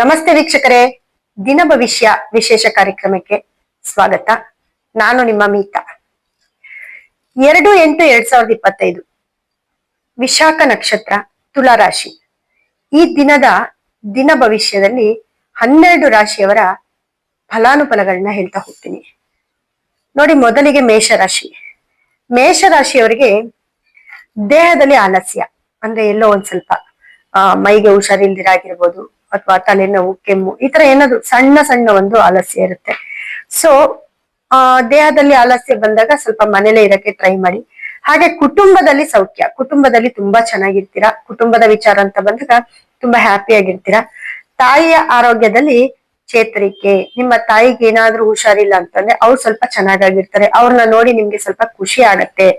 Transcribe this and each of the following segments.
ನಮಸ್ತೆ ವೀಕ್ಷಕರೇ. ದಿನ ಭವಿಷ್ಯ ವಿಶೇಷ ಕಾರ್ಯಕ್ರಮಕ್ಕೆ ಸ್ವಾಗತ. ನಾನು ನಿಮ್ಮ ಮೀತ. ಎರಡು ಎಂಟು ಎರಡ್ ಸಾವಿರದ ಇಪ್ಪತ್ತೈದು ವಿಶಾಖ ನಕ್ಷತ್ರ ತುಲಾರಾಶಿ ಈ ದಿನದ ದಿನ ಭವಿಷ್ಯದಲ್ಲಿ ಹನ್ನೆರಡು ರಾಶಿಯವರ ಫಲಾನುಫಲಗಳನ್ನ ಹೇಳ್ತಾ ಹೋಗ್ತೀನಿ. ನೋಡಿ, ಮೊದಲಿಗೆ ಮೇಷರಾಶಿ ಮೇಷರಾಶಿಯವರಿಗೆ ದೇಹದಲ್ಲಿ ಆಲಸ್ಯ, ಅಂದ್ರೆ ಎಲ್ಲೋ ಒಂದ್ ಸ್ವಲ್ಪ ಮೈಗೆ ಹುಷಾರಿಲ್ದಿರಾಗಿರ್ಬೋದು ಅಥವಾ ತಲೆನೋವು, ಕೆಮ್ಮು, ಈ ತರ ಏನಾದ್ರು ಸಣ್ಣ ಸಣ್ಣ ಒಂದು ಆಲಸ್ಯ ಇರುತ್ತೆ. ಸೊ ಆ, ದೇಹದಲ್ಲಿ ಆಲಸ್ಯ ಬಂದಾಗ ಸ್ವಲ್ಪ ಮನೇಲೆ ಇರಕ್ಕೆ ಟ್ರೈ ಮಾಡಿ. ಹಾಗೆ ಕುಟುಂಬದಲ್ಲಿ ಸೌಖ್ಯ. ಕುಟುಂಬದಲ್ಲಿ ತುಂಬಾ ಚೆನ್ನಾಗಿರ್ತೀರಾ? ಕುಟುಂಬದ ವಿಚಾರ ಅಂತ ಬಂದಾಗ ತುಂಬಾ ಹ್ಯಾಪಿ ಆಗಿರ್ತೀರಾ? ತಾಯಿಯ ಆರೋಗ್ಯದಲ್ಲಿ ಚೇತರಿಕೆ, ನಿಮ್ಮ ತಾಯಿಗೆ ಏನಾದ್ರೂ ಹುಷಾರಿಲ್ಲ ಅಂತಂದ್ರೆ ಅವ್ರು ಸ್ವಲ್ಪ ಚೆನ್ನಾಗಾಗಿರ್ತಾರೆ. ಅವ್ರನ್ನ ನೋಡಿ ನಿಮ್ಗೆ ಸ್ವಲ್ಪ ಖುಷಿ ಆಗತ್ತೆ.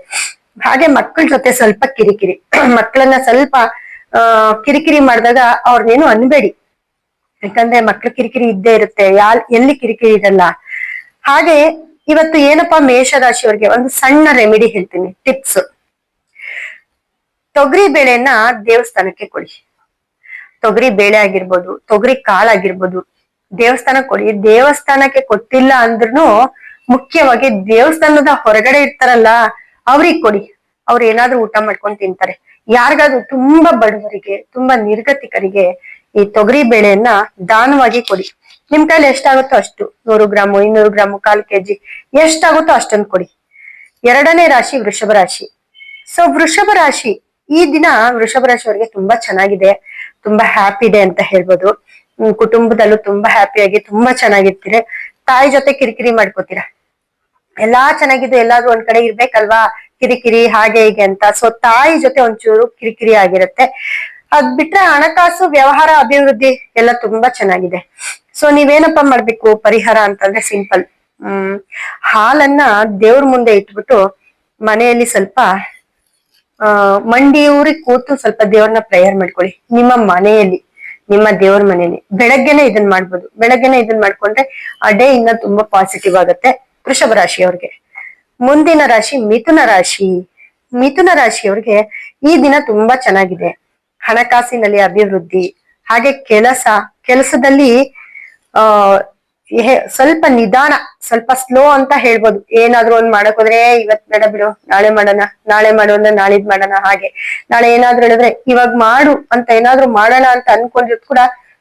ಹಾಗೆ ಮಕ್ಕಳ ಜೊತೆ ಸ್ವಲ್ಪ ಕಿರಿಕಿರಿ. ಮಕ್ಕಳನ್ನ ಸ್ವಲ್ಪ ಕಿರಿಕಿರಿ ಮಾಡಿದಾಗ ಅವ್ರನ್ನೇನು ಅನ್ಬೇಡಿ. ಯಾಕಂದ್ರೆ ಮಕ್ಳು ಕಿರಿಕಿರಿ ಇದ್ದೇ ಇರುತ್ತೆ, ಯಾಲ್, ಎಲ್ಲಿ ಕಿರಿಕಿರಿ ಇರಲ್ಲ ಹಾಗೆ ಇವತ್ತು ಏನಪ್ಪಾ ಮೇಷರಾಶಿಯವರಿಗೆ ಒಂದು ಸಣ್ಣ ರೆಮಿಡಿ ಹೇಳ್ತೀನಿ ಟಿಪ್ಸ್ ತೊಗರಿ ಬೇಳೆನ ದೇವಸ್ಥಾನಕ್ಕೆ ಕೊಡಿ. ತೊಗರಿ ಬೇಳೆ ಆಗಿರ್ಬೋದು, ತೊಗರಿ ಕಾಳು ಆಗಿರ್ಬೋದು ದೇವಸ್ಥಾನಕ್ಕೆ ಕೊಡಿ. ದೇವಸ್ಥಾನಕ್ಕೆ ಕೊಟ್ಟಿಲ್ಲ ಅಂದ್ರೂ ಮುಖ್ಯವಾಗಿ ದೇವಸ್ಥಾನದ ಹೊರಗಡೆ ಇರ್ತಾರಲ್ಲ, ಅವ್ರಿಗೆ ಕೊಡಿ. ಅವ್ರು ಏನಾದ್ರೂ ಊಟ ಮಾಡ್ಕೊಂಡು ತಿಂತಾರೆ. ಯಾರಿಗಾದ್ರೂ ತುಂಬಾ ಬಡವರಿಗೆ, ತುಂಬಾ ನಿರ್ಗತಿಕರಿಗೆ ಈ ತೊಗರಿ ಬೇಳೆಯನ್ನ ದಾನವಾಗಿ ಕೊಡಿ. ನಿಮ್ ಕೈಲಿ ಎಷ್ಟಾಗುತ್ತೋ ಅಷ್ಟು, ನೂರು ಗ್ರಾಮು, ಇನ್ನೂರು ಗ್ರಾಮು, ಕಾಲ್ ಕೆಜಿ, ಎಷ್ಟಾಗುತ್ತೋ ಅಷ್ಟೊಂದು ಕೊಡಿ. ಎರಡನೇ ರಾಶಿ ವೃಷಭ ರಾಶಿ. ಸೊ ವೃಷಭ ರಾಶಿ, ಈ ದಿನ ವೃಷಭ ರಾಶಿಯವರಿಗೆ ತುಂಬಾ ಚೆನ್ನಾಗಿದೆ, ತುಂಬಾ ಹ್ಯಾಪಿ ಇದೆ ಅಂತ ಹೇಳ್ಬೋದು. ಕುಟುಂಬದಲ್ಲೂ ತುಂಬಾ ಹ್ಯಾಪಿಯಾಗಿ ತುಂಬಾ ಚೆನ್ನಾಗಿರ್ತೀರಿ. ತಾಯಿ ಜೊತೆ ಕಿರಿಕಿರಿ ಮಾಡ್ಕೋತೀರಾ? ಎಲ್ಲಾ ಚೆನ್ನಾಗಿದ್ದು ಎಲ್ಲಾದ್ರೂ ಒಂದ್ ಕಡೆ ಇರ್ಬೇಕಲ್ವಾ? ಕಿರಿಕಿರಿ ಹಾಗೆ ಹೀಗೆ ಅಂತ. ಸೊ ತಾಯಿ ಜೊತೆ ಒಂಚೂರು ಕಿರಿಕಿರಿ ಆಗಿರುತ್ತೆ. ಅದ್ ಬಿಟ್ರೆ ಹಣಕಾಸು, ವ್ಯವಹಾರ, ಅಭಿವೃದ್ಧಿ ಎಲ್ಲ ತುಂಬಾ ಚೆನ್ನಾಗಿದೆ. ಸೊ ನೀವೇನಪ್ಪ ಮಾಡ್ಬೇಕು ಪರಿಹಾರ ಅಂತಂದ್ರೆ ಸಿಂಪಲ್. ಹ್ಮ್, ಹಾಲನ್ನ ದೇವ್ರ ಮುಂದೆ ಇಟ್ಬಿಟ್ಟು ಮನೆಯಲ್ಲಿ ಸ್ವಲ್ಪ, ಆ ಊರಿಗೆ ಕೂತು ಸ್ವಲ್ಪ ದೇವ್ರನ್ನ ಪ್ರೇಯರ್ ಮಾಡ್ಕೊಳ್ಳಿ. ನಿಮ್ಮ ಮನೆಯಲ್ಲಿ, ನಿಮ್ಮ ದೇವ್ರ ಮನೆಯಲ್ಲಿ. ಬೆಳಗ್ಗೆನೆ ಇದನ್ ಮಾಡ್ಬೋದು. ಬೆಳಗ್ಗೆನೆ ಇದನ್ ಮಾಡ್ಕೊಂಡ್ರೆ ಆ ಡೇ ಇನ್ನ ತುಂಬಾ ಪಾಸಿಟಿವ್ ಆಗುತ್ತೆ. ವೃಷಭ ರಾಶಿಯವ್ರಿಗೆ. ಮುಂದಿನ ರಾಶಿ ಮಿಥುನ ರಾಶಿ. ಮಿಥುನ ರಾಶಿಯವರಿಗೆ ಈ ದಿನ ತುಂಬಾ ಚೆನ್ನಾಗಿದೆ. ಹಣಕಾಸಿನಲ್ಲಿ ಅಭಿವೃದ್ಧಿ ಹಾಗೆ ಕೆಲಸ ಕೆಲಸದಲ್ಲಿ ಆ ಸ್ವಲ್ಪ ನಿಧಾನ ಸ್ವಲ್ಪ ಸ್ಲೋ ಅಂತ ಹೇಳ್ಬೋದು. ಏನಾದ್ರೂ ಒಂದ್ ಮಾಡಕ್ ಹೋದ್ರೆ "ಏ, ಇವತ್ ಬೇಡ ಬಿಡು ನಾಳೆ ಮಾಡೋಣ ನಾಳೆ ಮಾಡೋಣ ನಾಳಿದ್ ಮಾಡೋಣ ಹಾಗೆ. ನಾಳೆ ಏನಾದ್ರು ಹೇಳಿದ್ರೆ ಇವಾಗ ಮಾಡು ಅಂತ ಏನಾದ್ರು ಮಾಡೋಣ ಅಂತ ಅನ್ಕೊಂಡಿದ್ ಕೂಡ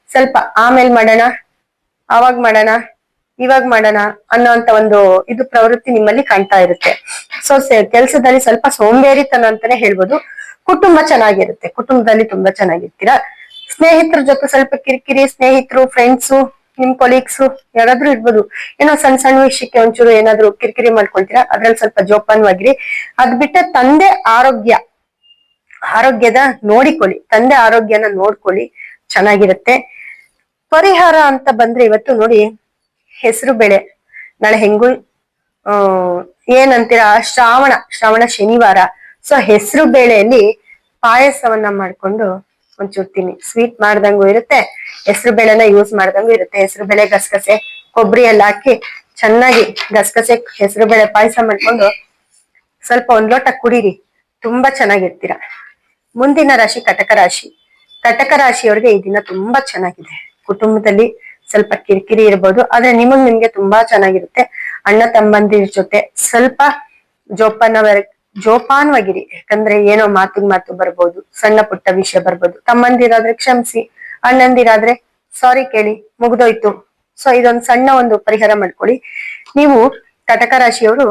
ಸ್ವಲ್ಪ ಆಮೇಲ್ ಮಾಡೋಣ ಅವಾಗ ಮಾಡೋಣ. ಇವಾಗ ಮಾಡೋಣ ಅನ್ನೋಂತ ಒಂದು ಇದು ಪ್ರವೃತ್ತಿ ನಿಮ್ಮಲ್ಲಿ ಕಾಣ್ತಾ ಇರುತ್ತೆ. ಸೊ, ಕೆಲಸದಲ್ಲಿ ಸ್ವಲ್ಪ ಸೋಂಬೇರಿತನ ಅಂತಾನೆ ಹೇಳ್ಬೋದು. ಕುಟುಂಬ ಚೆನ್ನಾಗಿರುತ್ತೆ. ಕುಟುಂಬದಲ್ಲಿ ತುಂಬಾ ಚೆನ್ನಾಗಿರ್ತೀರಾ? ಸ್ನೇಹಿತರ ಜೊತೆ ಸ್ವಲ್ಪ ಕಿರಿಕಿರಿ, ಸ್ನೇಹಿತರು ಫ್ರೆಂಡ್ಸು ನಿಮ್ ಕೊಲೀಗ್ಸ್ ಯಾರಾದ್ರೂ ಇರ್ಬೋದು. ಏನೋ ಸಣ್ಣ ಸಣ್ಣ ವಿಷಯಕ್ಕೆ ಒಂಚೂರು ಏನಾದ್ರು ಕಿರಿಕಿರಿ ಮಾಡ್ಕೊಳ್ತೀರಾ? ಅದ್ರಲ್ಲಿ ಸ್ವಲ್ಪ ಜೋಪಾನವಾಗಿರಿ. ಅದ್ ಬಿಟ್ಟ ತಂದೆ ಆರೋಗ್ಯ. ಆರೋಗ್ಯದ ನೋಡಿಕೊಳ್ಳಿ. ತಂದೆ ಆರೋಗ್ಯನ ನೋಡ್ಕೊಳ್ಳಿ. ಚೆನ್ನಾಗಿರುತ್ತೆ. ಪರಿಹಾರ ಅಂತ ಬಂದ್ರೆ ಇವತ್ತು ನೋಡಿ ಹೆಸರು ಬೆಳೆ. ನಾಳೆ ಹೆಂಗು ಏನಂತೀರಾ? ಶ್ರಾವಣ ಶ್ರಾವಣ ಶನಿವಾರ. ಸೊ ಹೆಸರು ಬೇಳೆಯಲ್ಲಿ ಪಾಯಸವನ್ನ ಮಾಡ್ಕೊಂಡು ಒಂಚೂರು ತಿನ್ನಿ. ಸ್ವೀಟ್ ಮಾಡ್ದಂಗು ಇರುತ್ತೆ, ಹೆಸರು ಬೇಳೆನ ಯೂಸ್ ಮಾಡ್ದಂಗು ಇರುತ್ತೆ. ಹೆಸರು ಬೇಳೆ ಗಸಗಸೆ ಕೊಬ್ಬರಿ ಎಲ್ಲ ಹಾಕಿ ಚೆನ್ನಾಗಿ ಗಸಗಸೆ, ಹೆಸರು ಬೇಳೆ ಪಾಯಸ ಮಾಡ್ಕೊಂಡು ಸ್ವಲ್ಪ ಒಂದ್ ಲೋಟ ಕುಡೀರಿ. ತುಂಬಾ ಚೆನ್ನಾಗಿರ್ತೀರ. ಮುಂದಿನ ರಾಶಿ ಕಟಕ ರಾಶಿ. ಕಟಕ ರಾಶಿಯವ್ರಿಗೆ ಈ ದಿನ ತುಂಬಾ ಚೆನ್ನಾಗಿದೆ. ಕುಟುಂಬದಲ್ಲಿ ಸ್ವಲ್ಪ ಕಿರಿಕಿರಿ ಇರ್ಬೋದು, ಆದ್ರೆ ನಿಮಗ್ ನಿಮ್ಗೆ ತುಂಬಾ ಚೆನ್ನಾಗಿರುತ್ತೆ. ಅಣ್ಣ ತಮ್ಮಂದಿರ ಜೊತೆ ಸ್ವಲ್ಪ ಜೋಪಾನ ಜೋಪಾನವಾಗಿರಿ. ಯಾಕಂದ್ರೆ ಏನೋ ಮಾತಿಗೆ ಮಾತು ಬರ್ಬೋದು, ಸಣ್ಣ ಪುಟ್ಟ ವಿಷಯ ಬರ್ಬೋದು. ತಮ್ಮಂದಿರಾದ್ರೆ ಕ್ಷಮಿಸಿ, ಅಣ್ಣಂದಿರಾದ್ರೆ ಸಾರಿ ಕೇಳಿ, ಮುಗ್ದೋಯ್ತು. ಸೊ ಇದೊಂದು ಸಣ್ಣ ಒಂದು ಪರಿಹಾರ ಮಾಡ್ಕೊಳ್ಳಿ. ನೀವು ಕಟಕ ರಾಶಿಯವರು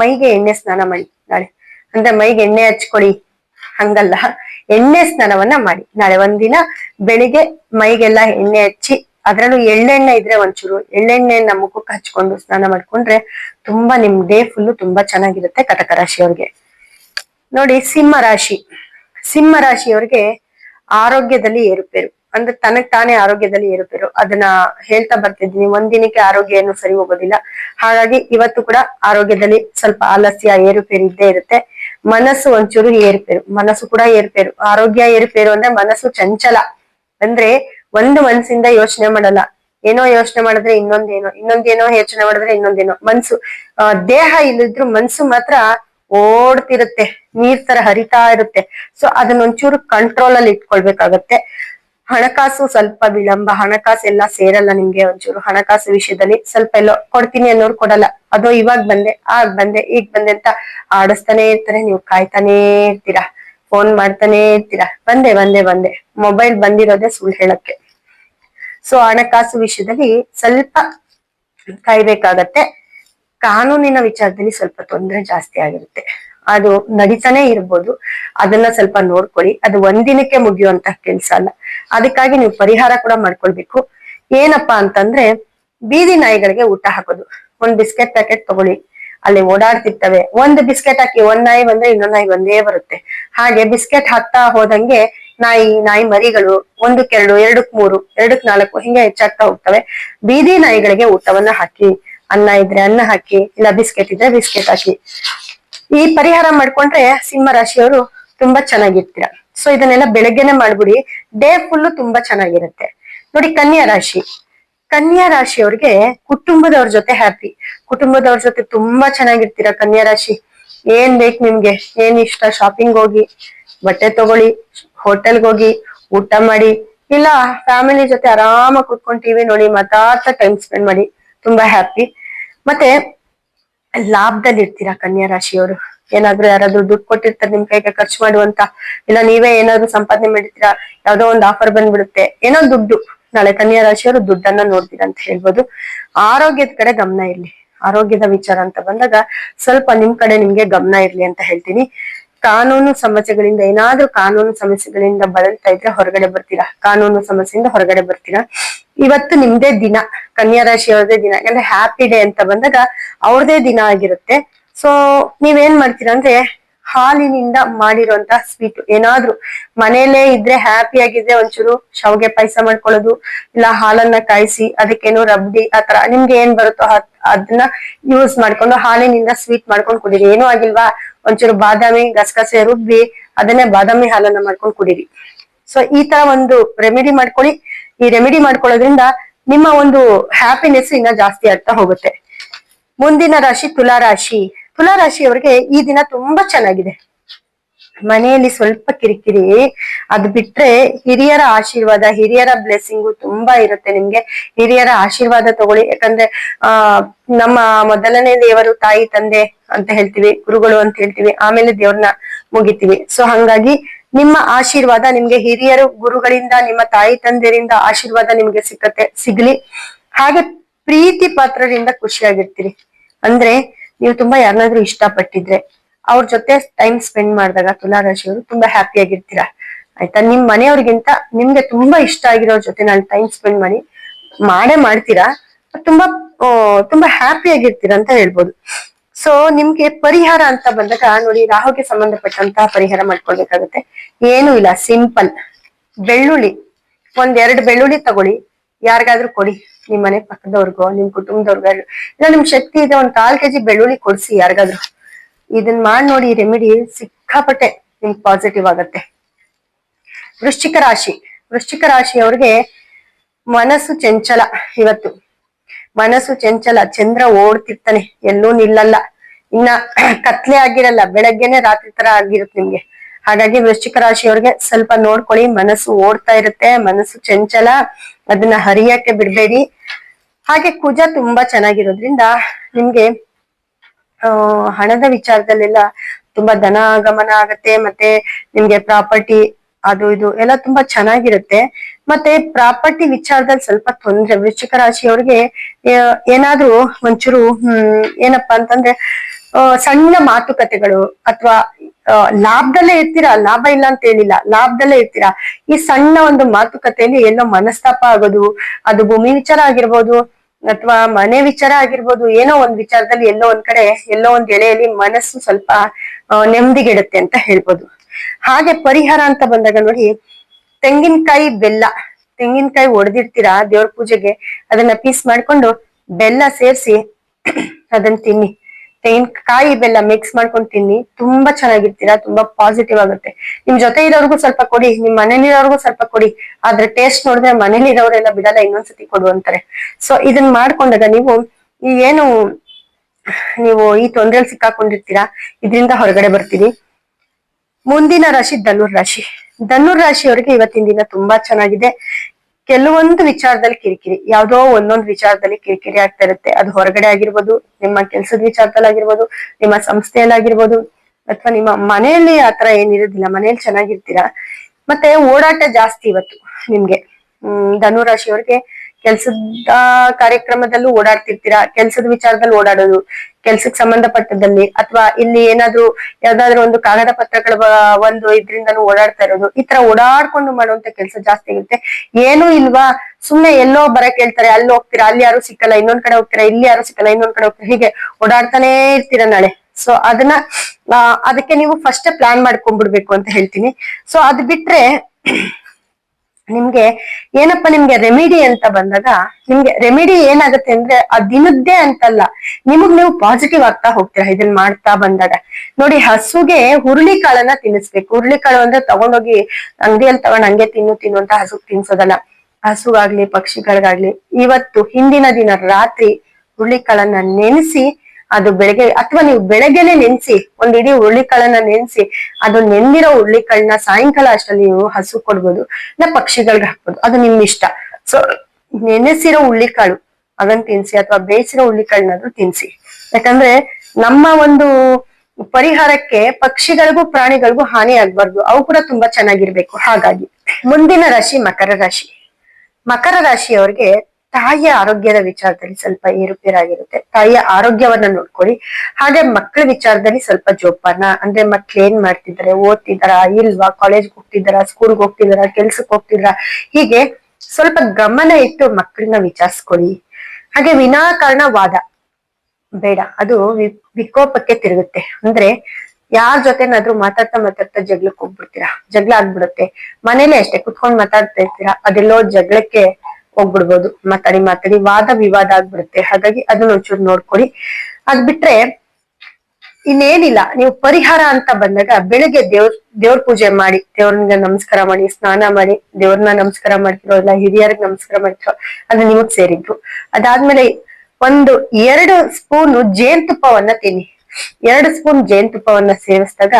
ಮೈಗೆ ಎಣ್ಣೆ ಸ್ನಾನ ಮಾಡಿ ನಾಳೆ. ಅಂದ್ರೆ ಮೈಗೆ ಎಣ್ಣೆ ಹಚ್ಕೊಳ್ಳಿ. ಹಂಗಲ್ಲ. ಎಣ್ಣೆ ಸ್ನಾನವನ್ನ ಮಾಡಿ. ನಾಳೆ ಒಂದಿನ ಬೆಳಿಗ್ಗೆ ಮೈಗೆಲ್ಲ ಎಣ್ಣೆ ಹಚ್ಚಿ, ಅದ್ರಲ್ಲೂ ಎಳ್ಳೆಣ್ಣೆ ಇದ್ರೆ ಒಂಚೂರು ಎಳ್ಳೆಣ್ಣೆ ಮುಖಕ್ಕೆ ಹಚ್ಕೊಂಡು ಸ್ನಾನ ಮಾಡ್ಕೊಂಡ್ರೆ ತುಂಬಾ ನಿಮ್ ಡೇ ಫುಲ್ ತುಂಬಾ ಚೆನ್ನಾಗಿರುತ್ತೆ ಕಟಕ ರಾಶಿಯವ್ರಿಗೆ ನೋಡಿ, ಸಿಂಹ ರಾಶಿ. ಸಿಂಹ ರಾಶಿಯವ್ರಿಗೆ ಆರೋಗ್ಯದಲ್ಲಿ ಏರುಪೇರು. ಅಂದ್ರೆ ತನಗ್ ತಾನೇ ಆರೋಗ್ಯದಲ್ಲಿ ಏರುಪೇರು. ಅದನ್ನ ಹೇಳ್ತಾ ಬರ್ತಿದ್ದೀನಿ ಒಂದಿನಕ್ಕೆ ಆರೋಗ್ಯ ಏನು ಸರಿ ಹೋಗೋದಿಲ್ಲ. ಹಾಗಾಗಿ ಇವತ್ತು ಕೂಡ ಆರೋಗ್ಯದಲ್ಲಿ ಸ್ವಲ್ಪ ಆಲಸ್ಯ, ಏರುಪೇರು ಇದ್ದೇ ಇರುತ್ತೆ. ಮನಸ್ಸು ಒಂಚೂರು ಏರ್ಪೇರು, ಮನಸ್ಸು ಕೂಡ ಏರ್ಪೇರು, ಆರೋಗ್ಯ ಏರ್ಪೇರು ಅಂದ್ರೆ ಮನಸ್ಸು ಚಂಚಲ. ಅಂದ್ರೆ ಒಂದು ಮನಸ್ಸಿಂದ ಯೋಚನೆ ಮಾಡಲ್ಲ. ಏನೋ ಯೋಚನೆ ಮಾಡಿದ್ರೆ ಇನ್ನೊಂದೇನೋ ಇನ್ನೊಂದೇನೋ ಯೋಚನೆ ಮಾಡಿದ್ರೆ ಇನ್ನೊಂದೇನೋ. ಮನ್ಸು ದೇಹ ಇಲ್ಲಿದ್ರು ಮನ್ಸು ಮಾತ್ರ ಓಡ್ತಿರುತ್ತೆ, ನೀರ್ ತರ ಹರಿತಾ ಇರುತ್ತೆ. ಸೊ ಅದನ್ನ ಒಂಚೂರು ಕಂಟ್ರೋಲ್ ಅಲ್ಲಿ ಇಟ್ಕೊಳ್ಬೇಕಾಗತ್ತೆ. ಹಣಕಾಸು ಸ್ವಲ್ಪ ವಿಳಂಬ, ಹಣಕಾಸು ಎಲ್ಲ ಸೇರಲ್ಲ ನಿಮ್ಗೆ ಒಂಚೂರು. ಹಣಕಾಸು ವಿಷಯದಲ್ಲಿ ಸ್ವಲ್ಪ ಎಲ್ಲೋ ಕೊಡ್ತೀನಿ ಅನ್ನೋರು ಕೊಡಲ್ಲ. ಅದು ಇವಾಗ ಬಂದೆ, ಆಗ್ ಬಂದೆ, ಈಗ ಬಂದೆ ಅಂತ ಆಡಿಸ್ತಾನೆ ಇರ್ತಾರೆ, ನೀವು ಕಾಯ್ತಾನೇ ಇರ್ತೀರಾ ಫೋನ್ ಮಾಡ್ತಾನೆ ಇರ್ತೀರಾ. ಬಂದೆ ಬಂದೆ ಬಂದೆ. ಮೊಬೈಲ್ ಬಂದಿರೋದೇ ಸುಳ್ಳು ಹೇಳಕ್ಕೆ. ಸೊ ಹಣಕಾಸು ವಿಷಯದಲ್ಲಿ ಸ್ವಲ್ಪ ಕಾಯ್ಬೇಕಾಗತ್ತೆ. ಕಾನೂನಿನ ವಿಚಾರದಲ್ಲಿ ಸ್ವಲ್ಪ ತೊಂದರೆ ಜಾಸ್ತಿ ಆಗಿರುತ್ತೆ. ಅದು ನಡೀತಾನೆ ಇರ್ಬೋದು. ಅದನ್ನ ಸ್ವಲ್ಪ ನೋಡ್ಕೊಳ್ಳಿ. ಅದು ಒಂದಿನಕ್ಕೆ ಮುಗಿಯುವಂತ ಕೆಲ್ಸ ಅಲ್ಲ. ಅದಕ್ಕಾಗಿ ನೀವು ಪರಿಹಾರ ಕೂಡ ಮಾಡ್ಕೊಳ್ಬೇಕು. ಏನಪ್ಪಾ ಅಂತಂದ್ರೆ ಬೀದಿ ನಾಯಿಗಳಿಗೆ ಊಟ ಹಾಕೋದು. ಒಂದ್ ಬಿಸ್ಕೆಟ್ ಪ್ಯಾಕೆಟ್ ತಗೊಳ್ಳಿ. ಅಲ್ಲಿ ಓಡಾಡ್ತಿರ್ತವೆ. ಒಂದ್ ಬಿಸ್ಕೆಟ್ ಹಾಕಿ ಒಂದ್ ನಾಯಿ ಬಂದ್ರೆ ಇನ್ನೊಂದ್ ನಾಯಿ ಬಂದೇ ಬರುತ್ತೆ. ಹಾಗೆ ಬಿಸ್ಕೆಟ್ ಹಾಕ್ತಾ ಹೋದಂಗೆ ನಾಯಿ ನಾಯಿ ಮರಿಗಳು ಒಂದಕ್ಕೆರಡು ಎರಡಕ್ ಮೂರು ಎರಡಕ್ ನಾಲ್ಕು ಹಿಂಗೆ ಹೆಚ್ಚಾಗ್ತಾ ಹೋಗ್ತವೆ. ಬೀದಿ ನಾಯಿಗಳಿಗೆ ಊಟವನ್ನ ಹಾಕಿ, ಅನ್ನ ಇದ್ರೆ ಅನ್ನ ಹಾಕಿ, ಇಲ್ಲ ಬಿಸ್ಕೆಟ್ ಇದ್ರೆ ಬಿಸ್ಕೆಟ್ ಹಾಕಿ. ಈ ಪರಿಹಾರ ಮಾಡ್ಕೊಂಡ್ರೆ ಸಿಂಹ ರಾಶಿಯವರು ತುಂಬಾ ಚೆನ್ನಾಗಿರ್ತೀರ. ಸೊ ಇದನ್ನೆಲ್ಲ ಬೆಳಗ್ಗೆನೆ ಮಾಡ್ಬಿಡಿ. ಡೇ ಫುಲ್ಲು ತುಂಬಾ ಚೆನ್ನಾಗಿರುತ್ತೆ. ನೋಡಿ, ಕನ್ಯಾ ರಾಶಿ. ಕನ್ಯಾ ರಾಶಿಯವ್ರಿಗೆ ಕುಟುಂಬದವ್ರ ಜೊತೆ ಹ್ಯಾಪಿ ಕುಟುಂಬದವ್ರ ಜೊತೆ ತುಂಬಾ ಚೆನ್ನಾಗಿರ್ತೀರ ಕನ್ಯಾ ರಾಶಿ? ಏನ್ ಬೇಕು ನಿಮ್ಗೆ? ಏನ್ ಇಷ್ಟ? ಶಾಪಿಂಗ್ ಹೋಗಿ, ಬಟ್ಟೆ ತಗೊಳ್ಳಿ ಹೋಟೆಲ್ಗೆ ಹೋಗಿ, ಊಟ ಮಾಡಿ, ಇಲ್ಲ ಫ್ಯಾಮಿಲಿ ಜೊತೆ ಆರಾಮಾಗಿ ಕುತ್ಕೊಂಡು ಟಿವಿ ನೋಡಿ, ಮಾತಾಡ್ತಾ ಟೈಮ್ ಸ್ಪೆಂಡ್ ಮಾಡಿ, ತುಂಬಾ ಹ್ಯಾಪಿ ಮತ್ತೆ ಲಾಭದಲ್ಲಿ ಇರ್ತೀರಾ ಕನ್ಯಾ ರಾಶಿಯವರು? ಏನಾದ್ರೂ ಯಾರಾದ್ರೂ ದುಡ್ಡು ಕೊಟ್ಟಿರ್ತಾರೆ ನಿಮ್ ಕೈಗೆ ಖರ್ಚು ಮಾಡುವಂತ, ಇಲ್ಲ ನೀವೇ ಏನಾದ್ರು ಸಂಪಾದನೆ ಮಾಡಿರ್ತೀರಾ, ಯಾವ್ದೋ ಒಂದು ಆಫರ್ ಬಂದ್ಬಿಡುತ್ತೆ, ಏನೋ ದುಡ್ಡು. ನಾಳೆ ಕನ್ಯಾ ರಾಶಿಯವರು ದುಡ್ಡನ್ನ ನೋಡ್ತೀರ ಅಂತ ಹೇಳ್ಬೋದು. ಆರೋಗ್ಯದ ಕಡೆ ಗಮನ ಇರ್ಲಿ. ಆರೋಗ್ಯದ ವಿಚಾರ ಅಂತ ಬಂದಾಗ ಸ್ವಲ್ಪ ನಿಮ್ ಕಡೆ ನಿಮ್ಗೆ ಗಮನ ಇರ್ಲಿ ಅಂತ ಹೇಳ್ತೀನಿ. ಕಾನೂನು ಸಮಸ್ಯೆಗಳಿಂದ ಏನಾದ್ರೂ ಕಾನೂನು ಸಮಸ್ಯೆಗಳಿಂದ ಬಳಲ್ತಾ ಇದ್ರೆ ಹೊರಗಡೆ ಬರ್ತೀರಾ? ಕಾನೂನು ಸಮಸ್ಯೆಯಿಂದ ಹೊರಗಡೆ ಬರ್ತೀರಾ? ಇವತ್ತು ನಿಮ್ದೇ ದಿನ, ಕನ್ಯಾ ರಾಶಿಯವ್ರದೇ ದಿನ, ಯಾಕಂದ್ರೆ ಹ್ಯಾಪಿ ಡೇ ಅಂತ ಬಂದಾಗ ಅವ್ರದೇ ದಿನ ಆಗಿರುತ್ತೆ. ಸೊ ನೀವೇನ್ ಮಾಡ್ತೀರಾ ಅಂದ್ರೆ ಹಾಲಿನಿಂದ ಮಾಡಿರುವಂತಹ ಸ್ವೀಟ್ ಏನಾದ್ರೂ ಮನೆಯಲ್ಲೇ ಇದ್ರೆ ಹ್ಯಾಪಿ ಆಗಿದ್ರೆ ಒಂಚೂರು ಶಾವ್ಗೆ ಪಾಯಸ ಮಾಡ್ಕೊಳ್ಳೋದು, ಇಲ್ಲ ಹಾಲನ್ನ ಕಾಯಿಸಿ ಅದಕ್ಕೇನು ರಬ್ಡಿ ಆತರ ನಿಮ್ಗೆ ಏನ್ ಬರುತ್ತೋ ಅದ್- ಅದನ್ನ ಯೂಸ್ ಮಾಡ್ಕೊಂಡು ಹಾಲಿನಿಂದ ಸ್ವೀಟ್ ಮಾಡ್ಕೊಂಡು ಕುಡೀರಿ. ಏನೂ ಆಗಿಲ್ವಾ? ಒಂಚೂರು ಬಾದಾಮಿ, ಗಸಗಸೆ ರುಬ್ಬಿ ಅದನ್ನೇ ಬಾದಾಮಿ ಹಾಲನ್ನ ಮಾಡ್ಕೊಂಡು ಕುಡೀರಿ. ಸೊ ಈ ತರ ಒಂದು ರೆಮಿಡಿ ಮಾಡ್ಕೊಳ್ಳಿ. ಈ ರೆಮಿಡಿ ಮಾಡ್ಕೊಳ್ಳೋದ್ರಿಂದ ನಿಮ್ಮ ಒಂದು ಹ್ಯಾಪಿನೆಸ್ ಇನ್ನ ಜಾಸ್ತಿ ಆಗ್ತಾ ಹೋಗುತ್ತೆ. ಮುಂದಿನ ರಾಶಿ ತುಲಾ ರಾಶಿ ತುಲಾ ಈ ದಿನ ತುಂಬಾ ಚೆನ್ನಾಗಿದೆ. ಮನೆಯಲ್ಲಿ ಸ್ವಲ್ಪ ಕಿರಿಕಿರಿ, ಅದ್ ಬಿಟ್ರೆ ಹಿರಿಯರ ಆಶೀರ್ವಾದ, ಹಿರಿಯರ ಬ್ಲೆಸ್ಸಿಂಗು ತುಂಬಾ ಇರುತ್ತೆ ನಿಮ್ಗೆ. ಹಿರಿಯರ ಆಶೀರ್ವಾದ ತಗೊಳ್ಳಿ. ಯಾಕಂದ್ರೆ, ಆ, ನಮ್ಮ ಮೊದಲನೇ ದೇವರು ತಾಯಿ, ತಂದೆ ಅಂತ ಹೇಳ್ತೀವಿ, ಗುರುಗಳು ಅಂತ ಹೇಳ್ತೀವಿ, ಆಮೇಲೆ ದೇವ್ರನ್ನ ಮುಗಿತೀವಿ. ಸೊ ಹಂಗಾಗಿ ನಿಮ್ಮ ಆಶೀರ್ವಾದ ನಿಮ್ಗೆ ಹಿರಿಯರು, ಗುರುಗಳಿಂದ, ನಿಮ್ಮ ತಾಯಿ ತಂದೆಯರಿಂದ ಆಶೀರ್ವಾದ ನಿಮ್ಗೆ ಸಿಕ್ಕತ್ತೆ, ಸಿಗ್ಲಿ. ಹಾಗೆ ಪ್ರೀತಿ ಪಾತ್ರರಿಂದ ಖುಷಿಯಾಗಿರ್ತೀರಿ. ಅಂದ್ರೆ ನೀವು ತುಂಬಾ ಯಾರನ್ನಾದ್ರೂ ಇಷ್ಟಪಟ್ಟಿದ್ರೆ ಅವ್ರ ಜೊತೆ ಟೈಮ್ ಸ್ಪೆಂಡ್ ಮಾಡಿದಾಗ ತುಲಾ ರಾಶಿಯವರು ತುಂಬಾ ಹ್ಯಾಪಿ ಆಗಿರ್ತೀರಾ? ಆಯ್ತಾ? ನಿಮ್ ಮನೆಯವ್ರಿಗಿಂತ ನಿಮ್ಗೆ ತುಂಬಾ ಇಷ್ಟ ಆಗಿರೋ ಜೊತೆ ನಾನು ಟೈಮ್ ಸ್ಪೆಂಡ್ ಮಾಡಿ ಮಾಡೇ ಮಾಡ್ತೀರಾ? ತುಂಬಾ ತುಂಬಾ ಹ್ಯಾಪಿ ಆಗಿರ್ತೀರಾ ಅಂತ ಹೇಳ್ಬೋದು. ಸೊ ನಿಮ್ಗೆ ಪರಿಹಾರ ಅಂತ ಬಂದಾಗ ನೋಡಿ ರಾಹುಗೆ ಸಂಬಂಧಪಟ್ಟಂತಹ ಪರಿಹಾರ ಮಾಡ್ಕೊಳ್ಬೇಕಾಗತ್ತೆ. ಏನು ಇಲ್ಲ ಸಿಂಪಲ್ ಬೆಳ್ಳುಳ್ಳಿ ಒಂದ್ ಎರಡು ಬೆಳ್ಳುಳ್ಳಿ ತಗೊಳ್ಳಿ. ಯಾರಿಗಾದ್ರೂ ಕೊಡಿ. ನಿಮ್ ಮನೆ ಪಕ್ಕದವ್ರಿಗೋ, ನಿಮ್ ಕುಟುಂಬದವ್ರಿಗೋ ಇಲ್ಲ, ನಿಮ್ ಶಕ್ತಿ ಇದೆ, ಒಂದ್ ಕಾಲ್ ಕೆಜಿ ಬೆಳ್ಳುಳ್ಳಿ ಕೊಡ್ಸಿ ಯಾರಿಗಾದ್ರು. ಇದನ್ ಮಾಡಿ ನೋಡಿ ರೆಮಿಡಿ ಸಿಕ್ಕಾಪಟ್ಟೆ ನಿಮ್ ಪಾಸಿಟಿವ್ ಆಗತ್ತೆ. ವೃಶ್ಚಿಕ ರಾಶಿ. ವೃಶ್ಚಿಕ ರಾಶಿಯವ್ರಿಗೆ ಮನಸ್ಸು ಚಂಚಲ ಇವತ್ತು. ಮನಸ್ಸು ಚಂಚಲ, ಚಂದ್ರ ಓಡ್ತಿರ್ತಾನೆ. ಎಲ್ಲೂ ನಿಲ್ಲಲ್ಲ. ಇನ್ನ ಕತ್ಲೆ ಆಗಿರಲ್ಲ, ಬೆಳಗ್ಗೆನೆ ರಾತ್ರಿ ತರ ಆಗಿರುತ್ತೆ ನಿಮ್ಗೆ. ಹಾಗಾಗಿ ವೃಶ್ಚಿಕ ರಾಶಿಯವ್ರಿಗೆ ಸ್ವಲ್ಪ ನೋಡ್ಕೊಳ್ಳಿ, ಮನಸ್ಸು ಓಡ್ತಾ ಇರುತ್ತೆ, ಮನಸ್ಸು ಚಂಚಲ, ಅದನ್ನ ಹರಿಯಕ್ಕೆ ಬಿಡ್ಬೇಡಿ. ಹಾಗೆ ಕುಜ ತುಂಬಾ ಚೆನ್ನಾಗಿರೋದ್ರಿಂದ ನಿಮ್ಗೆ ಹಣದ ವಿಚಾರದಲ್ಲೆಲ್ಲ ತುಂಬಾ ಧನ ಆಗಮನ ಆಗತ್ತೆ, ಮತ್ತೆ ನಿಮ್ಗೆ ಪ್ರಾಪರ್ಟಿ ಅದು ಇದು ಎಲ್ಲ ತುಂಬಾ ಚೆನ್ನಾಗಿರುತ್ತೆ. ಮತ್ತೆ ಪ್ರಾಪರ್ಟಿ ವಿಚಾರದಲ್ಲಿ ಸ್ವಲ್ಪ ತೊಂದ್ರೆ, ವೃಶ್ಚಿಕ ರಾಶಿಯವ್ರಿಗೆ ಏನಾದ್ರೂ ಒಂಚೂರು, ಹ್ಮ್, ಏನಪ್ಪಾ ಅಂತಂದ್ರೆ ಸಣ್ಣ ಮಾತುಕತೆಗಳು ಅಥವಾ ಲಾಭದಲ್ಲೇ ಇರ್ತೀರಾ? ಲಾಭ ಇಲ್ಲ ಅಂತ ಹೇಳಿಲ್ಲ ಲಾಭದಲ್ಲೇ ಇರ್ತೀರಾ? ಈ ಸಣ್ಣ ಒಂದು ಮಾತುಕತೆಯಲ್ಲಿ ಎಲ್ಲೋ ಮನಸ್ತಾಪ ಆಗೋದು, ಅದು ಭೂಮಿ ವಿಚಾರ ಆಗಿರ್ಬೋದು, ಅಥವಾ ಮನೆ ವಿಚಾರ ಆಗಿರ್ಬೋದು, ಏನೋ ಒಂದ್ ವಿಚಾರದಲ್ಲಿ ಎಲ್ಲೋ ಒಂದ್ ಕಡೆ, ಎಲ್ಲೋ ಒಂದ್ ಎಳೆಯಲ್ಲಿ ಮನಸ್ಸು ಸ್ವಲ್ಪ ನೆಮ್ಮದಿಗಿಡುತ್ತೆ ಅಂತ ಹೇಳ್ಬೋದು. ಹಾಗೆ ಪರಿಹಾರ ಅಂತ ಬಂದಾಗ ನೋಡಿ, ತೆಂಗಿನಕಾಯಿ ಬೆಲ್ಲ, ತೆಂಗಿನಕಾಯಿ ಒಡೆದಿರ್ತೀರಾ ದೇವ್ರ ಪೂಜೆಗೆ? ಅದನ್ನ ಪೀಸ್ ಮಾಡ್ಕೊಂಡು ಬೆಲ್ಲ ಸೇರಿಸಿ, ಅದನ್ನ ತಿನ್ನಿ. ತೆಂಗಿನಕಾಯಿ ಬೆಲ್ಲ ಮಿಕ್ಸ್ ಮಾಡ್ಕೊಂಡು ತಿನ್ನಿ. ತುಂಬಾ ಚೆನ್ನಾಗಿರ್ತೀರಾ ತುಂಬಾ ಪಾಸಿಟಿವ್ ಆಗುತ್ತೆ. ನಿಮ್ ಜೊತೆ ಇರೋರ್ಗು ಸ್ವಲ್ಪ ಕೊಡಿ. ನಿಮ್ ಮನೇಲಿರೋರ್ಗು ಸ್ವಲ್ಪ ಕೊಡಿ. ಆದ್ರೆ ಟೇಸ್ಟ್ ನೋಡಿದ್ರೆ ಮನೇಲಿರೋರೆಲ್ಲ ಬಿಡಲ್ಲ, ಇನ್ನೊಂದ್ಸತಿ ಕೊಡು ಅಂತಾರೆ. ಸೊ ಇದನ್ನ ಮಾಡ್ಕೊಂಡಾಗ ನೀವು ಏನು, ನೀವು ಈ ತೊಂದ್ರೆಯಲ್ಲಿ ಸಿಕ್ಕಾಕೊಂಡಿರ್ತೀರಾ? ಇದರಿಂದ ಹೊರಗಡೆ ಬರ್ತೀರಿ. ಮುಂದಿನ ರಾಶಿ ಧನುರ್ ರಾಶಿ. ಧನುರ್ ರಾಶಿಯವರಿಗೆ ಇವತ್ತಿನ ದಿನ ತುಂಬಾ ಚೆನ್ನಾಗಿದೆ. ಕೆಲವೊಂದು ವಿಚಾರದಲ್ಲಿ ಕಿರಿಕಿರಿ, ಯಾವ್ದೋ ಒಂದೊಂದು ವಿಚಾರದಲ್ಲಿ ಕಿರಿಕಿರಿ ಆಗ್ತಾ ಇರುತ್ತೆ. ಅದು ಹೊರಗಡೆ ಆಗಿರ್ಬೋದು, ನಿಮ್ಮ ಕೆಲ್ಸದ ವಿಚಾರದಲ್ಲಿ ಆಗಿರ್ಬೋದು, ನಿಮ್ಮ ಸಂಸ್ಥೆಯಲ್ಲಾಗಿರ್ಬೋದು ಅಥವಾ ನಿಮ್ಮ ಮನೆಯಲ್ಲಿ ಆತರ ಏನಿರೋದಿಲ್ಲ, ಮನೆಯಲ್ಲಿ ಚೆನ್ನಾಗಿರ್ತೀರಾ? ಮತ್ತೆ ಓಡಾಟ ಜಾಸ್ತಿ ಇವತ್ತು ನಿಮ್ಗೆ. ಹ್ಮ್ ಧನು ರಾಶಿಯವ್ರಿಗೆ ಕೆಲ್ಸದ ಕಾರ್ಯಕ್ರಮದಲ್ಲೂ ಓಡಾಡ್ತಿರ್ತೀರಾ? ಕೆಲ್ಸದ ವಿಚಾರದಲ್ಲಿ ಓಡಾಡೋದು, ಕೆಲ್ಸಕ್ಕೆ ಸಂಬಂಧಪಟ್ಟದಲ್ಲಿ ಅಥವಾ ಇಲ್ಲಿ ಏನಾದ್ರು ಯಾವ್ದಾದ್ರು ಒಂದು ಕಾಗದ ಪತ್ರಗಳ ಒಂದು ಇದ್ರಿಂದನೂ ಓಡಾಡ್ತಾ ಇರೋದು, ಈ ತರ ಓಡಾಡ್ಕೊಂಡು ಮಾಡುವಂತ ಕೆಲಸ ಜಾಸ್ತಿ ಇರುತ್ತೆ ಏನೂ ಇಲ್ವಾ? ಸುಮ್ನೆ ಎಲ್ಲೋ ಬರಕ್ ಹೇಳ್ತಾರೆ ಅಲ್ಲಿ ಹೋಗ್ತೀರಾ, ಅಲ್ಲಿ ಯಾರು ಸಿಕ್ಕಲ್ಲ, ಇನ್ನೊಂದ್ ಕಡೆ ಹೋಗ್ತೀರಾ, ಇಲ್ಲಿ ಯಾರು ಸಿಕ್ಕಲ್ಲ, ಇನ್ನೊಂದ್ ಕಡೆ ಹೋಗ್ತೀರಾ, ಹೀಗೆ ಓಡಾಡ್ತಾನೆ ಇರ್ತೀರಾ ನಾಳೆ. ಸೊ ಅದನ್ನ ಅದಕ್ಕೆ ನೀವು ಫಸ್ಟ್ ಪ್ಲಾನ್ ಮಾಡ್ಕೊಂಡ್ಬಿಡ್ಬೇಕು ಅಂತ ಹೇಳ್ತೀನಿ. ಸೊ ಅದ್ ಬಿಟ್ರೆ ನಿಮ್ಗೆ ಏನಪ್ಪ ನಿಮ್ಗೆ ರೆಮಿಡಿ ಅಂತ ಬಂದಾಗ, ನಿಮ್ಗೆ ರೆಮಿಡಿ ಏನಾಗುತ್ತೆ ಅಂದ್ರೆ ಆ ದಿನದ್ದೇ ಅಂತಲ್ಲ, ನಿಮಗ್ ನೀವು ಪಾಸಿಟಿವ್ ಆಗ್ತಾ ಹೋಗ್ತೀರಾ ಇದನ್ನ ಮಾಡ್ತಾ ಬಂದಾಗ. ನೋಡಿ ಹಸುಗೆ ಹುರುಳಿ ಕಾಳನ್ನ ತಿನ್ನಿಸ್ಬೇಕು. ಹುರುಳಿ ಕಾಳು ಅಂದ್ರೆ ತಗೊಂಡೋಗಿ ಅಂಗಡಿಯಲ್ಲಿ ತಗೊಂಡ್ ಹಂಗೆ ತಿನ್ನು ತಿನ್ನು ಅಂತ ಹಸುಗ್ ತಿನ್ಸೋದಲ್ಲ. ಹಸುಗಾಗ್ಲಿ, ಪಕ್ಷಿಗಳಿಗಾಗ್ಲಿ, ಇವತ್ತು ಹಿಂದಿನ ದಿನ ರಾತ್ರಿ ಹುರುಳಿ ಕಾಳನ್ನ ನೆನೆಸಿ ಅದು ಬೆಳಗ್ಗೆ, ಅಥವಾ ನೀವು ಬೆಳಗ್ಗೆನೆ ನೆನ್ಸಿ, ಒಂದ್ ಇಡೀ ಹುರುಳಿಕಾಳನ್ನ ನೆನ್ಸಿ, ಅದು ನೆಂದಿರೋ ಹುರುಳಿಕಾಳನ್ನ ಸಾಯಂಕಾಲ ಅಷ್ಟರಲ್ಲಿ ನೀವು ಹಸು ಕೊಡ್ಬೋದು, ಇಲ್ಲ ಪಕ್ಷಿಗಳಿಗೆ ಹಾಕ್ಬೋದು. ಅದು ನಿಮ್ ಇಷ್ಟ ಸೊ ನೆನೆಸಿರೋ ಹುರುಳಿಕಾಳು ಅದನ್ನ ತಿನ್ಸಿ, ಅಥವಾ ಬೇಯಿಸಿರೋ ಹುರುಳಿಕಾಳನ್ನಾದ್ರೂ ತಿನ್ಸಿ. ಯಾಕಂದ್ರೆ ನಮ್ಮ ಒಂದು ಪರಿಹಾರಕ್ಕೆ ಪಕ್ಷಿಗಳಿಗೂ ಪ್ರಾಣಿಗಳಿಗೂ ಹಾನಿ ಆಗ್ಬಾರ್ದು. ಅವು ಕೂಡ ತುಂಬಾ ಚೆನ್ನಾಗಿರ್ಬೇಕು. ಹಾಗಾಗಿ, ಮುಂದಿನ ರಾಶಿ ಮಕರ ರಾಶಿ. ಮಕರ ರಾಶಿಯವರಿಗೆ ತಾಯಿಯ ಆರೋಗ್ಯದ ವಿಚಾರದಲ್ಲಿ ಸ್ವಲ್ಪ ಏರುಪೇರಾಗಿರುತ್ತೆ. ತಾಯಿಯ ಆರೋಗ್ಯವನ್ನ ನೋಡ್ಕೊಳ್ಳಿ. ಹಾಗೆ ಮಕ್ಕಳ ವಿಚಾರದಲ್ಲಿ ಸ್ವಲ್ಪ ಜೋಪಾನ. ಅಂದ್ರೆ ಮಕ್ಳು ಏನ್ ಮಾಡ್ತಿದ್ದಾರೆ? ಓದ್ತಿದಾರ ಇಲ್ವಾ? ಕಾಲೇಜ್ಗೆ ಹೋಗ್ತಿದಾರ ಸ್ಕೂಲ್ಗೆ ಹೋಗ್ತಿದಾರ ಕೆಲ್ಸಕ್ಕೆ ಹೋಗ್ತಿದಾರ ಹೀಗೆ ಸ್ವಲ್ಪ ಗಮನ ಇಟ್ಟು ಮಕ್ಕಳನ್ನ ವಿಚಾರಿಸ್ಕೊಳ್ಳಿ. ಹಾಗೆ ವಿನಾಕಾರಣ ವಾದ ಬೇಡ, ಅದು ವಿಕೋಪಕ್ಕೆ ತಿರುಗುತ್ತೆ. ಅಂದ್ರೆ ಯಾರ ಜೊತೆನಾದ್ರೂ ಮಾತಾಡ್ತಾ ಮಾತಾಡ್ತಾ ಜಗಳಕ್ಕೆ ಹೋಗ್ಬಿಡ್ತೀರಾ? ಜಗಳ ಆಗ್ಬಿಡುತ್ತೆ. ಮನೇಲೆ ಅಷ್ಟೇ ಕುತ್ಕೊಂಡ್ ಮಾತಾಡ್ತಾ ಇರ್ತೀರಾ? ಅದೆಲ್ಲೋ ಜಗಳಕ್ಕೆ ಹೋಗ್ಬಿಡ್ಬೋದು. ಮಾತಾಡಿ ಮಾತಾಡಿ ವಾದ ವಿವಾದ ಆಗ್ಬಿಡುತ್ತೆ. ಹಾಗಾಗಿ ಅದನ್ನ ಒಂಚೂರು ನೋಡ್ಕೊಳ್ಳಿ. ಅದ್ ಬಿಟ್ರೆ ಇನ್ನೇನಿಲ್ಲ. ನೀವು ಪರಿಹಾರ ಅಂತ ಬಂದಾಗ ಬೆಳಿಗ್ಗೆ ದೇವ್ರ ದೇವ್ರ ಪೂಜೆ ಮಾಡಿ ದೇವ್ರನ್ನ ನಮಸ್ಕಾರ ಮಾಡಿ, ಸ್ನಾನ ಮಾಡಿ ದೇವ್ರನ್ನ ನಮಸ್ಕಾರ ಮಾಡ್ತಿರೋ ಇಲ್ಲ, ಹಿರಿಯರಿಗೆ ನಮಸ್ಕಾರ ಮಾಡ್ತಿರೋ ಅದು ನಿಮಗ್ ಸೇರಿದ್ರು ಅದಾದ್ಮೇಲೆ ಒಂದು ಎರಡು ಸ್ಪೂನ್ ಜೇನುತುಪ್ಪವನ್ನ ತಿನ್ನಿ. ಎರಡು ಸ್ಪೂನ್ ಜೇನುತುಪ್ಪವನ್ನ ಸೇವಿಸಿದಾಗ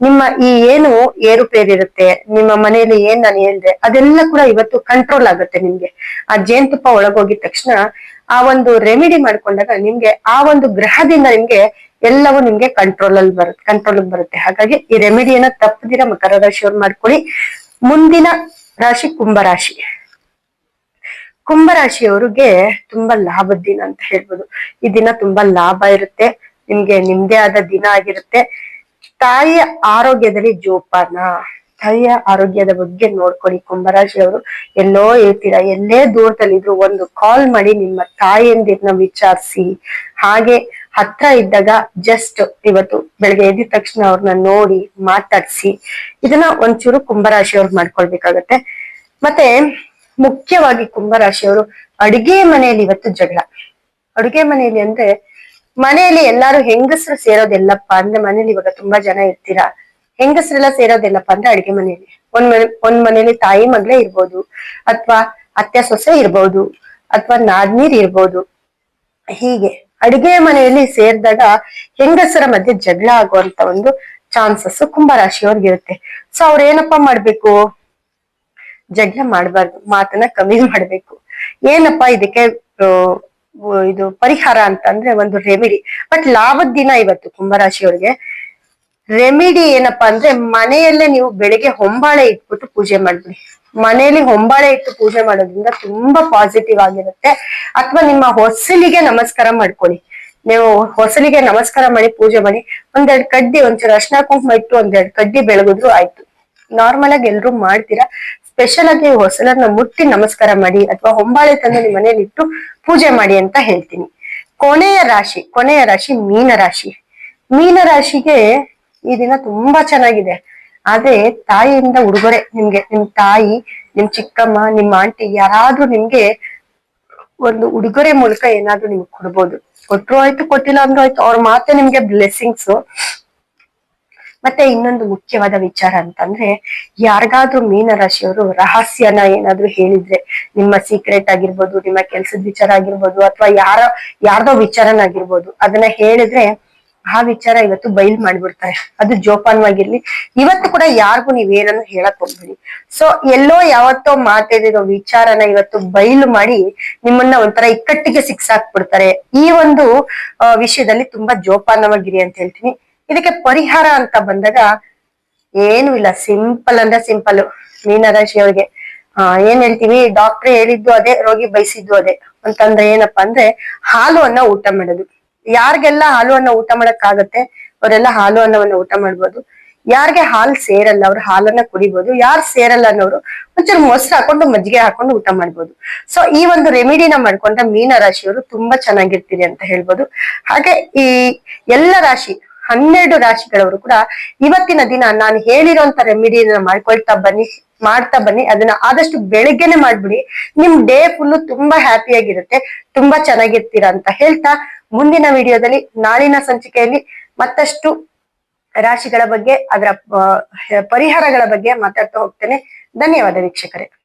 ನಿಮ್ಮ ಈ ಏನು ಏರುಪೇರಿರುತ್ತೆ ನಿಮ್ಮ ಮನೆಯಲ್ಲಿ ಏನ್ ನಾನು ಹೇಳಿದೆ, ಅದೆಲ್ಲ ಕೂಡ ಇವತ್ತು ಕಂಟ್ರೋಲ್ ಆಗುತ್ತೆ ನಿಮ್ಗೆ. ಆ ಜೇನುತುಪ್ಪ ಒಳಗೋಗಿದ ತಕ್ಷಣ ಆ ಒಂದು ರೆಮಿಡಿ ಮಾಡ್ಕೊಂಡಾಗ ನಿಮ್ಗೆ ಆ ಒಂದು ಗ್ರಹದಿಂದ ನಿಮ್ಗೆ ಎಲ್ಲವೂ ನಿಮ್ಗೆ ಕಂಟ್ರೋಲ್ ಅಲ್ಲಿ ಬರುತ್ತೆ ಕಂಟ್ರೋಲ್ ಬರುತ್ತೆ. ಹಾಗಾಗಿ ಈ ರೆಮಿಡಿಯನ್ನ ತಪ್ಪದಿರ ಮಕರ ರಾಶಿಯವ್ರು ಮಾಡ್ಕೊಳ್ಳಿ. ಮುಂದಿನ ರಾಶಿ ಕುಂಭರಾಶಿ ಕುಂಭರಾಶಿಯವರಿಗೆ ತುಂಬಾ ಲಾಭದ ದಿನ ಅಂತ ಹೇಳ್ಬೋದು. ಈ ದಿನ ತುಂಬಾ ಲಾಭ ಇರುತ್ತೆ. ನಿಮ್ಗೆ ನಿಮ್ದೇ ಆದ ದಿನ ಆಗಿರುತ್ತೆ. ತಾಯಿಯ ಆರೋಗ್ಯದಲ್ಲಿ ಜೋಪಾನ. ತಾಯಿಯ ಆರೋಗ್ಯದ ಬಗ್ಗೆ ನೋಡ್ಕೊಳ್ಳಿ. ಕುಂಭರಾಶಿಯವರು ಎಲ್ಲೋ ಇರ್ತೀರಾ ಎಲ್ಲೇ ದೂರದಲ್ಲಿದ್ರು ಒಂದು ಕಾಲ್ ಮಾಡಿ ನಿಮ್ಮ ತಾಯಿಯಂದಿರ್ನ ವಿಚಾರಿಸಿ. ಹಾಗೆ ಹತ್ರ ಇದ್ದಾಗ ಜಸ್ಟ್ ಇವತ್ತು ಬೆಳಗ್ಗೆ ಎದ್ದ ತಕ್ಷಣ ಅವ್ರನ್ನ ನೋಡಿ ಮಾತಾಡ್ಸಿ. ಇದನ್ನ ಒಂಚೂರು ಕುಂಭರಾಶಿಯವ್ರು ಮಾಡ್ಕೊಳ್ಬೇಕಾಗತ್ತೆ. ಮತ್ತೆ ಮುಖ್ಯವಾಗಿ ಕುಂಭರಾಶಿಯವರು ಅಡುಗೆ ಮನೆಯಲ್ಲಿ ಇವತ್ತು ಜಗಳ. ಅಡುಗೆ ಮನೆಯಲ್ಲಿ ಅಂದ್ರೆ ಮನೆಯಲ್ಲಿ ಎಲ್ಲಾರು ಹೆಂಗಸರು ಸೇರೋದೆಲ್ಲಪ್ಪ ಅಂದ್ರೆ ಮನೇಲಿ ಇವಾಗ ತುಂಬಾ ಜನ ಇರ್ತೀರಾ? ಹೆಂಗಸರೆಲ್ಲ ಸೇರೋದೆಲ್ಲಪ್ಪ ಅಂದ್ರೆ ಅಡಿಗೆ ಮನೆಯಲ್ಲಿ. ಒಂದ್ ಮನೆ, ಒಂದ್ ಮನೇಲಿ ತಾಯಿ ಮಗಳೇ ಇರ್ಬೋದು, ಅಥವಾ ಅತ್ತೆ ಸೊಸೆ ಇರ್ಬೋದು, ಅಥವಾ ನಾದ್ನೀರ್ ಇರ್ಬೋದು. ಹೀಗೆ ಅಡಿಗೆ ಮನೆಯಲ್ಲಿ ಸೇರಿದಾಗ ಹೆಂಗಸರ ಮಧ್ಯೆ ಜಗಳ ಆಗುವಂತ ಒಂದು ಚಾನ್ಸಸ್ ಕುಂಭರಾಶಿಯವ್ರಿಗೆ ಇರುತ್ತೆ ಸೊ ಅವ್ರ ಏನಪ್ಪ ಮಾಡ್ಬೇಕು? ಜಗಳ ಮಾಡ್ಬಾರ್ದು, ಮಾತನ್ನ ಕಮ್ಮಿ ಮಾಡ್ಬೇಕು. ಏನಪ್ಪಾ ಇದಕ್ಕೆ ಇದು ಪರಿಹಾರ ಅಂತಂದ್ರೆ ಒಂದು ರೆಮಿಡಿ ಬಟ್ ಲಾಭದ ದಿನ ಇವತ್ತು ಕುಂಭರಾಶಿಯವ್ರಿಗೆ ರೆಮಿಡಿ ಏನಪ್ಪಾ ಅಂದ್ರೆ ಮನೆಯಲ್ಲೇ ನೀವು ಬೆಳಿಗ್ಗೆ ಹೊಂಬಾಳೆ ಇಟ್ಬಿಟ್ಟು ಪೂಜೆ ಮಾಡ್ಬಿಡಿ. ಮನೆಯಲ್ಲಿ ಹೊಂಬಾಳೆ ಇಟ್ಟು ಪೂಜೆ ಮಾಡೋದ್ರಿಂದ ತುಂಬಾ ಪಾಸಿಟಿವ್ ಆಗಿರುತ್ತೆ. ಅಥವಾ ನಿಮ್ಮ ಹೊಸಲಿಗೆ ನಮಸ್ಕಾರ ಮಾಡ್ಕೊಳ್ಳಿ. ನೀವು ಹೊಸಲಿಗೆ ನಮಸ್ಕಾರ ಮಾಡಿ ಪೂಜೆ ಮಾಡಿ, ಒಂದೆರಡು ಕಡ್ಡಿ ಒಂಚೂರು ಅರ್ಶನ ಕುಂಕುಮ ಇಟ್ಟು ಒಂದೆರಡು ಕಡ್ಡಿ ಬೆಳಗಿದ್ರು ಆಯ್ತು. ನಾರ್ಮಲ್ ಆಗಿ ಎಲ್ರು ಮಾಡ್ತೀರಾ? ಸ್ಪೆಷಲ್ ಆಗಿ ಹೊಸಲನ್ನ ಮುಟ್ಟಿ ನಮಸ್ಕಾರ ಮಾಡಿ ಅಥವಾ ಹೊಂಬಾಳೆ ತಂದು ನಿಮ್ಮ ಮನೇಲಿ ಇಟ್ಟು ಪೂಜೆ ಮಾಡಿ ಅಂತ ಹೇಳ್ತೀನಿ. ಕೊನೆಯ ರಾಶಿ ಕೊನೆಯ ರಾಶಿ ಮೀನ ರಾಶಿ. ಮೀನ ರಾಶಿಗೆ ಈ ದಿನ ತುಂಬಾ ಚೆನ್ನಾಗಿದೆ. ಆದ್ರೆ ತಾಯಿಯಿಂದ ಉಡುಗೊರೆ ನಿಮ್ಗೆ, ನಿಮ್ ತಾಯಿ, ನಿಮ್ ಚಿಕ್ಕಮ್ಮ ನಿಮ್ ಆಂಟಿ ಯಾರಾದ್ರೂ ನಿಮ್ಗೆ ಒಂದು ಉಡುಗೊರೆ ಮೂಲಕ ಏನಾದ್ರೂ ನಿಮ್ಗೆ ಕೊಡ್ಬೋದು. ಕೊಟ್ರು ಆಯ್ತು, ಕೊಟ್ಟಿಲ್ಲ ಅಂದ್ರೂ ಆಯ್ತು, ಅವ್ರ ಮಾತೆ ನಿಮ್ಗೆ ಬ್ಲೆಸ್ಸಿಂಗ್ಸ್ ಮತ್ತೆ ಇನ್ನೊಂದು ಮುಖ್ಯವಾದ ವಿಚಾರ ಅಂತಂದ್ರೆ, ಯಾರಿಗಾದ್ರೂ ಮೀನರಾಶಿಯವರು ರಹಸ್ಯನ ಏನಾದ್ರೂ ಹೇಳಿದ್ರೆ, ನಿಮ್ಮ ಸೀಕ್ರೆಟ್ ಆಗಿರ್ಬೋದು, ನಿಮ್ಮ ಕೆಲ್ಸದ ವಿಚಾರ ಆಗಿರ್ಬೋದು, ಅಥವಾ ಯಾರ, ಯಾರ್ದೋ ವಿಚಾರನಾಗಿರ್ಬೋದು ಅದನ್ನ ಹೇಳಿದ್ರೆ ಆ ವಿಚಾರ ಇವತ್ತು ಬೈಲ್ ಮಾಡ್ಬಿಡ್ತಾರೆ. ಅದು ಜೋಪಾನವಾಗಿರ್ಲಿ. ಇವತ್ತು ಕೂಡ ಯಾರಿಗೂ ನೀವೇನನ್ನು ಹೇಳಕ್ ಹೋಗ್ಬೇಡಿ. ಸೊ ಎಲ್ಲೋ ಯಾವತ್ತೋ ಮಾತಾಡಿರೋ ವಿಚಾರನ ಇವತ್ತು ಬಯಲು ಮಾಡಿ ನಿಮ್ಮನ್ನ ಒಂಥರ ಇಕ್ಕಟ್ಟಿಗೆ ಸಿಕ್ಸಾಕ್ಬಿಡ್ತಾರೆ. ಈ ಒಂದು ವಿಷಯದಲ್ಲಿ ತುಂಬಾ ಜೋಪಾನವಾಗಿರಿ ಅಂತ ಹೇಳ್ತೀನಿ. ಇದಕ್ಕೆ ಪರಿಹಾರ ಅಂತ ಬಂದಾಗ ಏನು ಇಲ್ಲ. ಸಿಂಪಲ್ ಅಂದ್ರೆ ಸಿಂಪಲ್ ಮೀನರಾಶಿ ಅವ್ರಿಗೆ, ಆ, ಏನ್ ಹೇಳ್ತೀವಿ? ಡಾಕ್ಟರ್ ಹೇಳಿದ್ದು ಅದೇ, ರೋಗಿ ಬಯಸಿದ್ದು ಅದೇ. ಅಂತಂದ್ರೆ ಏನಪ್ಪಾ ಅಂದ್ರೆ ಹಾಲು ಅನ್ನ ಊಟ ಮಾಡೋದು. ಯಾರಿಗೆಲ್ಲ ಹಾಲು ಅನ್ನ ಊಟ ಮಾಡಕ್ ಆಗತ್ತೆ ಅವರೆಲ್ಲ ಹಾಲು ಅನ್ನವನ್ನ ಊಟ ಮಾಡ್ಬೋದು. ಯಾರಿಗೆ ಹಾಲು ಸೇರಲ್ಲ, ಅವ್ರು ಹಾಲನ್ನ ಕುಡಿಬಹುದು ಯಾರು ಸೇರಲ್ಲ ಅನ್ನೋರು ಒಂಚೂರು ಮೊಸರು ಹಾಕೊಂಡು, ಮಜ್ಜಿಗೆ ಹಾಕೊಂಡು ಊಟ ಮಾಡ್ಬೋದು. ಸೊ ಈ ಒಂದು ರೆಮಿಡಿನ ಮಾಡ್ಕೊಂಡ್ರೆ ಮೀನ ರಾಶಿಯವರು ತುಂಬಾ ಚೆನ್ನಾಗಿರ್ತೀರಿ ಅಂತ ಹೇಳ್ಬೋದು. ಹಾಗೆ ಈ ಎಲ್ಲ ರಾಶಿ ಹನ್ನೆರಡು ರಾಶಿಗಳವರು ಕೂಡ ಇವತ್ತಿನ ದಿನ ನಾನು ಹೇಳಿರೋಂತ ರೆಮಿಡಿನ ಮಾಡ್ಕೊಳ್ತಾ ಬನ್ನಿ, ಮಾಡ್ತಾ ಬನ್ನಿ. ಅದನ್ನ ಆದಷ್ಟು ಬೆಳಿಗ್ಗೆನೆ ಮಾಡ್ಬಿಡಿ. ನಿಮ್ ಡೇ ಫುಲ್ ತುಂಬಾ ಹ್ಯಾಪಿಯಾಗಿರುತ್ತೆ ತುಂಬಾ ಚೆನ್ನಾಗಿರ್ತೀರಾ ಅಂತ ಹೇಳ್ತಾ ಮುಂದಿನ ವಿಡಿಯೋದಲ್ಲಿ ನಾಳಿನ ಸಂಚಿಕೆಯಲ್ಲಿ ಮತ್ತಷ್ಟು ರಾಶಿಗಳ ಬಗ್ಗೆ, ಅದರ ಪರಿಹಾರಗಳ ಬಗ್ಗೆ ಮಾತಾಡ್ತಾ ಹೋಗ್ತೇನೆ. ಧನ್ಯವಾದ ವೀಕ್ಷಕರೇ.